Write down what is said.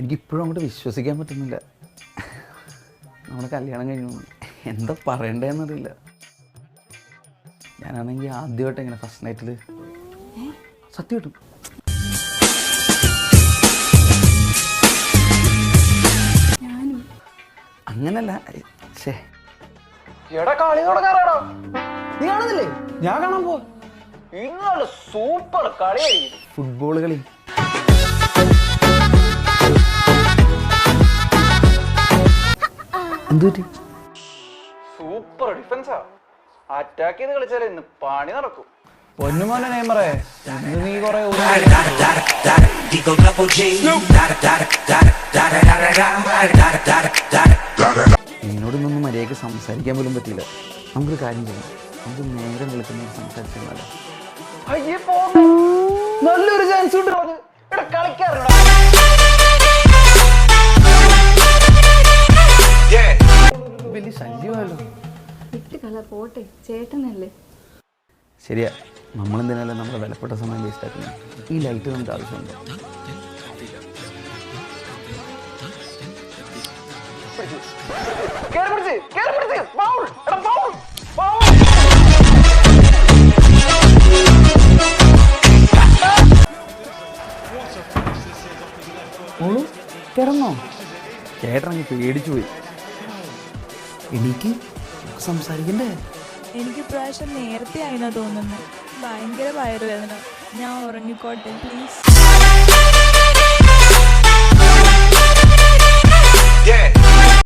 എനിക്കിപ്പോഴും അങ്ങോട്ട് വിശ്വസിക്കാൻ പറ്റുന്നില്ല. നമ്മുടെ കല്യാണം കഴിഞ്ഞു. എന്താ പറയണ്ടേന്നറിയില്ല. ഞാനാണെങ്കിൽ ആദ്യമായിട്ട് ഇങ്ങനെ ഫസ്റ്റ് നൈറ്റിൽ സത്യം കിട്ടും അങ്ങനല്ല. എടാ കളി നീ കാണുന്നില്ലേ? ഞാൻ കാണാൻ പോവാ. ഇന്നാണ് സൂപ്പർ കളിയായി. ഫുട്ബോൾ കളി. എന്തു മര്യാദയ്ക്ക് സൂപ്പർ ഡിഫൻസാ അറ്റാക്ക് ചെയ്ത് കളിച്ചാലേ ഇന്ന് പണി നടക്കും. പൊന്നുമോനെ നെയ്മറേ ഇന്ന് നീ കുറെ എന്നോട് ഇന്നൊന്നും മര്യാദയ്ക്ക് സംസാരിക്കാൻ പോലും പറ്റില്ല നമുക്കൊരു കാര്യം ചെയ്യാം. നമുക്ക് നേരം വിളിക്കുന്ന സംസാരിച്ചാലോ നല്ലൊരു ചാൻസ് കളിക്കാറുണ്ടോ? പോട്ടെ? ചേട്ടനല്ലേ? ശരിയാ. നമ്മളെന്തിനാലും നമ്മുടെ വിലപ്പെട്ട സമയം വേസ്റ്റ് ആക്കുന്നത്? ഈ ലൈറ്റ് നമുക്ക് ആവശ്യമുണ്ട്? എടാ ഓളു കിടന്നോ? ചേട്ടനങ്ങ് പേടിച്ചു പോയി. എനിക്ക് സംസാരിക്കണ്ടേ? എനിക്ക് പ്രാവശ്യം നേരത്തെ ആയിന്നാ തോന്നുന്നു. ഭയങ്കര വയറുവേദന. ഞാൻ ഉറങ്ങിക്കോട്ടെ പ്ലീസ്